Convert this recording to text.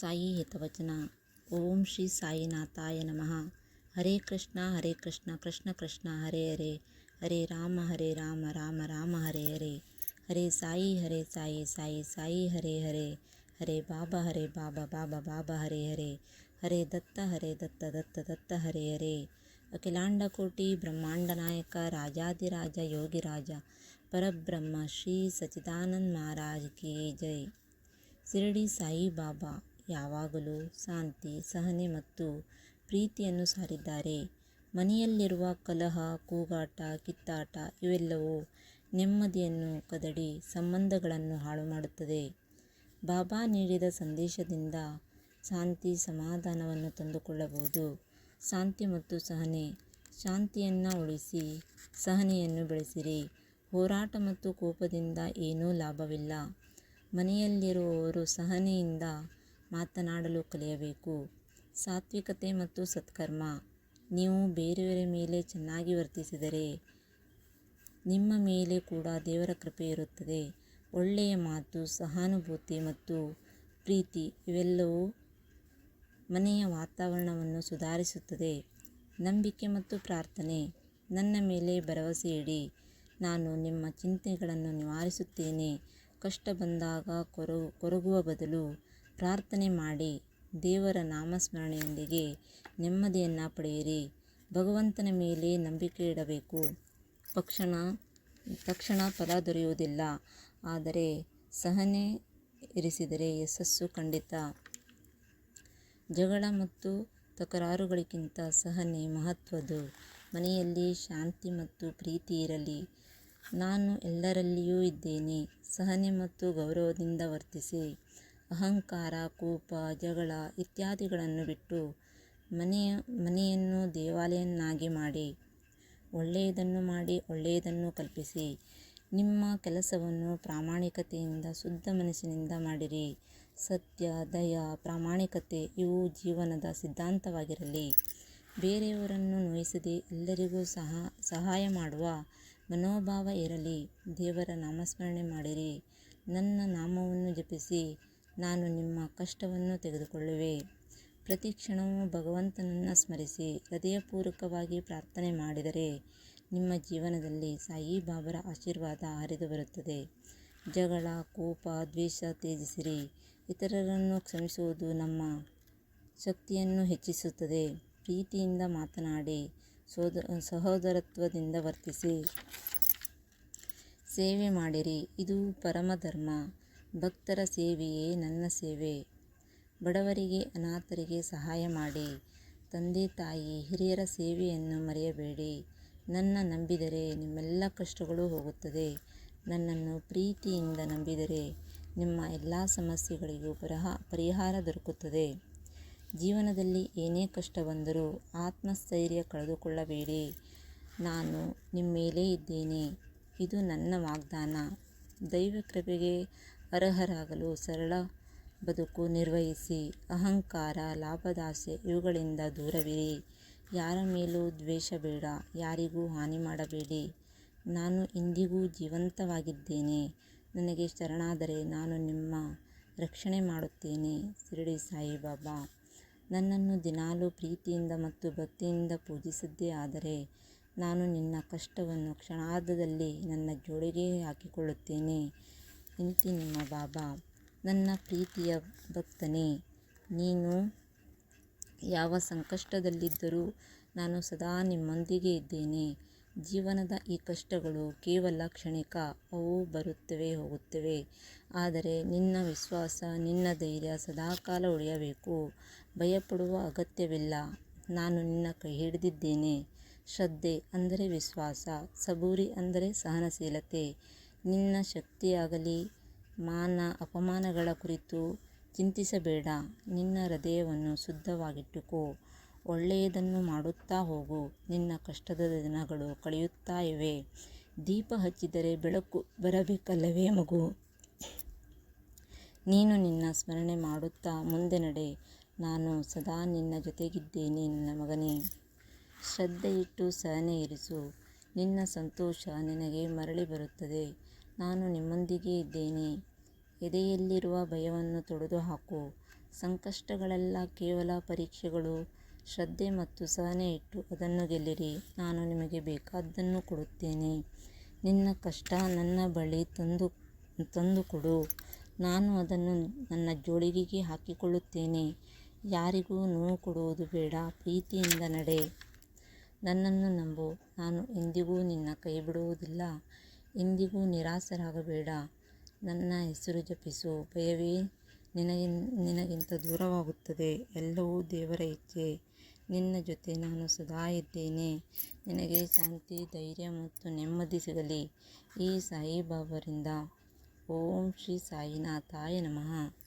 साई हितवचना। ओम श्री साईनाथाय नम। हरे कृष्णा हरे कृष्णा, कृष्ण कृष्णा, हरे हरे। हरे राम हरे राम राम राम, हरे हरे। हरे साई हरे साई साई साई, हरे हरे। हरे बाबा हरे बाबा बाबा बाबा, हरे हरे। हरे दत्त हरे दत्त दत्त दत्त, हरे हरे। अखिलांड कोटि ब्रह्मांड नायक राजाधिराज योगिराज राजा। परब्रह्म श्री सचिदानंद महाराज की जय। शिरडी साई बाबा। ಯಾವಾಗಲೂ ಶಾಂತಿ, ಸಹನೆ ಮತ್ತು ಪ್ರೀತಿಯನ್ನು ಸಾರಿದ್ದಾರೆ. ಮನೆಯಲ್ಲಿರುವ ಕಲಹ, ಕೂಗಾಟ, ಕಿತ್ತಾಟ ಇವೆಲ್ಲವೂ ನೆಮ್ಮದಿಯನ್ನು ಕದಡಿ ಸಂಬಂಧಗಳನ್ನು ಹಾಳು ಮಾಡುತ್ತದೆ. ಬಾಬಾ ನೀಡಿದ ಸಂದೇಶದಿಂದ ಶಾಂತಿ ಸಮಾಧಾನವನ್ನು ತಂದುಕೊಳ್ಳಬಹುದು. ಶಾಂತಿ ಮತ್ತು ಸಹನೆ, ಶಾಂತಿಯನ್ನು ಉಳಿಸಿ ಸಹನೆಯನ್ನು ಬೆಳೆಸಿರಿ. ಹೋರಾಟ ಮತ್ತು ಕೋಪದಿಂದ ಏನೂ ಲಾಭವಿಲ್ಲ. ಮನೆಯಲ್ಲಿರುವವರು ಸಹನೆಯಿಂದ ಮಾತನಾಡಲು ಕಲಿಯಬೇಕು. ಸಾತ್ವಿಕತೆ ಮತ್ತು ಸತ್ಕರ್ಮ. ನೀವು ಬೇರೆಯವರ ಮೇಲೆ ಚೆನ್ನಾಗಿ ವರ್ತಿಸಿದರೆ ನಿಮ್ಮ ಮೇಲೆ ಕೂಡ ದೇವರ ಕೃಪೆ ಇರುತ್ತದೆ. ಒಳ್ಳೆಯ ಮಾತು, ಸಹಾನುಭೂತಿ ಮತ್ತು ಪ್ರೀತಿ ಇವೆಲ್ಲವೂ ಮನೆಯ ವಾತಾವರಣವನ್ನು ಸುಧಾರಿಸುತ್ತದೆ. ನಂಬಿಕೆ ಮತ್ತು ಪ್ರಾರ್ಥನೆ. ನನ್ನ ಮೇಲೆ ಭರವಸೆ ಇಡಿ. ನಾನು ನಿಮ್ಮ ಚಿಂತೆಗಳನ್ನು ನಿವಾರಿಸುತ್ತೇನೆ. ಕಷ್ಟ ಬಂದಾಗ ಕೊರ, ಕೊರಗುವ ಬದಲು ಪ್ರಾರ್ಥನೆ ಮಾಡಿ ದೇವರ ನಾಮಸ್ಮರಣೆಯೊಂದಿಗೆ ನೆಮ್ಮದಿಯನ್ನು ಪಡೆಯಿರಿ. ಭಗವಂತನ ಮೇಲೆ ನಂಬಿಕೆ ಇಡಬೇಕು. ತಕ್ಷಣ ತಕ್ಷಣ ಫಲ ದೊರೆಯುವುದಿಲ್ಲ. ಆದರೆ ಸಹನೆ ಇರಿಸಿದರೆ ಯಶಸ್ಸು ಖಂಡಿತ. ಜಗಳ ಮತ್ತು ತಕರಾರುಗಳಿಗಿಂತ ಸಹನೆ ಮಹತ್ವದ್ದು. ಮನೆಯಲ್ಲಿ ಶಾಂತಿ ಮತ್ತು ಪ್ರೀತಿ ಇರಲಿ. ನಾನು ಎಲ್ಲರಲ್ಲಿಯೂ ಇದ್ದೇನೆ. ಸಹನೆ ಮತ್ತು ಗೌರವದಿಂದ ವರ್ತಿಸಿ. ಅಹಂಕಾರ, ಕೋಪ, ಜಗಳ ಇತ್ಯಾದಿಗಳನ್ನು ಬಿಟ್ಟು ಮನೆಯ, ಮನೆಯನ್ನು ದೇವಾಲಯನ್ನಾಗಿ ಮಾಡಿ, ಒಳ್ಳೆಯದನ್ನು ಮಾಡಿ, ಒಳ್ಳೆಯದನ್ನು ಕಲ್ಪಿಸಿ. ನಿಮ್ಮ ಕೆಲಸವನ್ನು ಪ್ರಾಮಾಣಿಕತೆಯಿಂದ, ಶುದ್ಧ ಮನಸ್ಸಿನಿಂದ ಮಾಡಿರಿ. ಸತ್ಯ, ದಯ, ಪ್ರಾಮಾಣಿಕತೆ ಇವು ಜೀವನದ ಸಿದ್ಧಾಂತವಾಗಿರಲಿ. ಬೇರೆಯವರನ್ನು ನೋಯಿಸದೆ ಎಲ್ಲರಿಗೂ ಸಹ, ಸಹಾಯ ಮಾಡುವ ಮನೋಭಾವ ಇರಲಿ. ದೇವರ ನಾಮಸ್ಮರಣೆ ಮಾಡಿರಿ. ನನ್ನ ನಾಮವನ್ನು ಜಪಿಸಿ ನಾನು ನಿಮ್ಮ ಕಷ್ಟವನ್ನು ತೆಗೆದುಕೊಳ್ಳುವೆ. ಪ್ರತಿ ಕ್ಷಣವೂ ಭಗವಂತನನ್ನು ಸ್ಮರಿಸಿ, ಹೃದಯಪೂರ್ವಕವಾಗಿ ಪ್ರಾರ್ಥನೆ ಮಾಡಿದರೆ ನಿಮ್ಮ ಜೀವನದಲ್ಲಿ ಸಾಯಿಬಾಬರ ಆಶೀರ್ವಾದ ಹರಿದು ಬರುತ್ತದೆ. ಜಗಳ, ಕೋಪ, ದ್ವೇಷ ತ್ಯಜಿಸಿರಿ. ಇತರರನ್ನು ಕ್ಷಮಿಸುವುದು ನಮ್ಮ ಶಕ್ತಿಯನ್ನು ಹೆಚ್ಚಿಸುತ್ತದೆ. ಪ್ರೀತಿಯಿಂದ ಮಾತನಾಡಿ ಸೋದ ಸಹೋದರತ್ವದಿಂದ ವರ್ತಿಸಿ. ಸೇವೆ ಮಾಡಿರಿ. ಇದು ಪರಮಧರ್ಮ. ಭಕ್ತರ ಸೇವೆಯೇ ನನ್ನ ಸೇವೆ. ಬಡವರಿಗೆ, ಅನಾಥರಿಗೆ ಸಹಾಯ ಮಾಡಿ. ತಂದೆ, ತಾಯಿ, ಹಿರಿಯರ ಸೇವೆಯನ್ನು ಮರೆಯಬೇಡಿ. ನನ್ನ ನಂಬಿದರೆ ನಿಮ್ಮೆಲ್ಲ ಕಷ್ಟಗಳು ಹೋಗುತ್ತದೆ. ನನ್ನನ್ನು ಪ್ರೀತಿಯಿಂದ ನಂಬಿದರೆ ನಿಮ್ಮ ಎಲ್ಲ ಸಮಸ್ಯೆಗಳಿಗೂ ಪರಹ ಪರಿಹಾರ ದೊರಕುತ್ತದೆ. ಜೀವನದಲ್ಲಿ ಏನೇ ಕಷ್ಟ ಬಂದರೂ ಆತ್ಮಸ್ಥೈರ್ಯ ಕಳೆದುಕೊಳ್ಳಬೇಡಿ. ನಾನು ನಿಮ್ಮ ಮೇಲೆ ಇದ್ದೇನೆ. ಇದು ನನ್ನ ವಾಗ್ದಾನ. ದೈವ ಕೃಪೆಗೆ ಅರ್ಹರಾಗಲು ಸರಳ ಬದುಕು ನಿರ್ವಹಿಸಿ. ಅಹಂಕಾರ, ಲಾಭದಾಸೆ ಇವುಗಳಿಂದ ದೂರವಿರಿ. ಯಾರ ಮೇಲೂ ದ್ವೇಷ ಬೇಡ, ಯಾರಿಗೂ ಹಾನಿ ಮಾಡಬೇಡಿ. ನಾನು ಇಂದಿಗೂ ಜೀವಂತವಾಗಿದ್ದೇನೆ. ನನಗೆ ಶರಣಾದರೆ ನಾನು ನಿಮ್ಮ ರಕ್ಷಣೆ ಮಾಡುತ್ತೇನೆ, ಶಿರಡಿ ಸಾಯಿಬಾಬಾ. ನನ್ನನ್ನು ದಿನಾಲೂ ಪ್ರೀತಿಯಿಂದ ಮತ್ತು ಭಕ್ತಿಯಿಂದ ಪೂಜಿಸಿದ್ದೇ ಆದರೆ ನಾನು ನಿನ್ನ ಕಷ್ಟವನ್ನು ಕ್ಷಣಾರ್ಧದಲ್ಲಿ ನನ್ನ ಜೋಳಿಗೆ ಹಾಕಿಕೊಳ್ಳುತ್ತೇನೆ. ಇಂತಿ ನಿಮ್ಮ ಬಾಬಾ, ನನ್ನ ಪ್ರೀತಿಯ ಭಕ್ತನೇ, ನೀನು ಯಾವ ಸಂಕಷ್ಟದಲ್ಲಿದ್ದರೂ ನಾನು ಸದಾ ನಿಮ್ಮೊಂದಿಗೆ ಇದ್ದೇನೆ. ಜೀವನದ ಈ ಕಷ್ಟಗಳು ಕೇವಲ ಕ್ಷಣಿಕ ಅವು ಬರುತ್ತವೆ ಹೋಗುತ್ತವೆ. ಆದರೆ ನಿನ್ನ ವಿಶ್ವಾಸ, ನಿನ್ನ ಧೈರ್ಯ ಸದಾಕಾಲ ಉಳಿಯಬೇಕು. ಭಯಪಡುವ ಅಗತ್ಯವಿಲ್ಲ. ನಾನು ನಿನ್ನ ಕೈ ಹಿಡಿದಿದ್ದೇನೆ. ಶ್ರದ್ಧೆ ಅಂದರೆ ವಿಶ್ವಾಸ, ಸಬೂರಿ ಅಂದರೆ ಸಹನಶೀಲತೆ. ನಿನ್ನ ಶಕ್ತಿಯಾಗಲಿ. ಮಾನ ಅಪಮಾನಗಳ ಕುರಿತು ಚಿಂತಿಸಬೇಡ. ನಿನ್ನ ಹೃದಯವನ್ನು ಶುದ್ಧವಾಗಿಟ್ಟುಕೋ. ಒಳ್ಳೆಯದನ್ನು ಮಾಡುತ್ತಾ ಹೋಗು. ನಿನ್ನ ಕಷ್ಟದ ದಿನಗಳು ಕಳೆಯುತ್ತಾ ಇವೆ. ದೀಪ ಹಚ್ಚಿದರೆ ಬೆಳಕು ಬರಬೇಕಲ್ಲವೇ ಮಗು? ನೀನು ನಿನ್ನ ಸ್ಮರಣೆ ಮಾಡುತ್ತಾ ಮುಂದೆ ನಡೆ. ನಾನು ಸದಾ ನಿನ್ನ ಜೊತೆಗಿದ್ದೇನೆ ನನ್ನ ಮಗನೇ. ಶ್ರದ್ಧೆಯಿಟ್ಟು ಸಹನೆ ಇರಿಸು. ನಿನ್ನ ಸಂತೋಷ ನಿನಗೆ ಮರಳಿ ಬರುತ್ತದೆ. ನಾನು ನಿಮ್ಮೊಂದಿಗೆ ಇದ್ದೇನೆ. ಎದೆಯಲ್ಲಿರುವ ಭಯವನ್ನು ತೊಡೆದುಹಾಕು. ಸಂಕಷ್ಟಗಳೆಲ್ಲ ಕೇವಲ ಪರೀಕ್ಷೆಗಳು. ಶ್ರದ್ಧೆ ಮತ್ತು ಸಹನೆ ಇಟ್ಟು ಅದನ್ನು ಗೆಲ್ಲಿರಿ. ನಾನು ನಿಮಗೆ ಬೇಕಾದ್ದನ್ನು ಕೊಡುತ್ತೇನೆ. ನಿನ್ನ ಕಷ್ಟ ನನ್ನ ಬಳಿ ತಂದು ತಂದುಕೊಡು ನಾನು ಅದನ್ನು ನನ್ನ ಜೋಳಿಗೆಗೆ ಹಾಕಿಕೊಳ್ಳುತ್ತೇನೆ. ಯಾರಿಗೂ ನೋವು ಕೊಡುವುದು ಬೇಡ. ಪ್ರೀತಿಯಿಂದ ನಡೆ. ನನ್ನನ್ನು ನಂಬು. ನಾನು ಎಂದಿಗೂ ನಿನ್ನ ಕೈಬಿಡುವುದಿಲ್ಲ. ಎಂದಿಗೂ ನಿರಾಸರಾಗಬೇಡ. ನನ್ನ ಹೆಸರು ಜಪಿಸು. ಭಯವೇ ನಿನಗಿನ್ ನಿನಗಿಂತ ದೂರವಾಗುತ್ತದೆ. ಎಲ್ಲವೂ ದೇವರ ಇಚ್ಛೆ. ನಿನ್ನ ಜೊತೆ ನಾನು ಸದಾ ಇದ್ದೇನೆ. ನಿನಗೆ ಶಾಂತಿ, ಧೈರ್ಯ ಮತ್ತು ನೆಮ್ಮದಿ ಸಿಗಲಿ. ಈ ಸಾಯಿಬಾಬರಿಂದ. ಓಂ ಶ್ರೀ ಸಾಯಿನಾಥಾಯ ನಮಃ.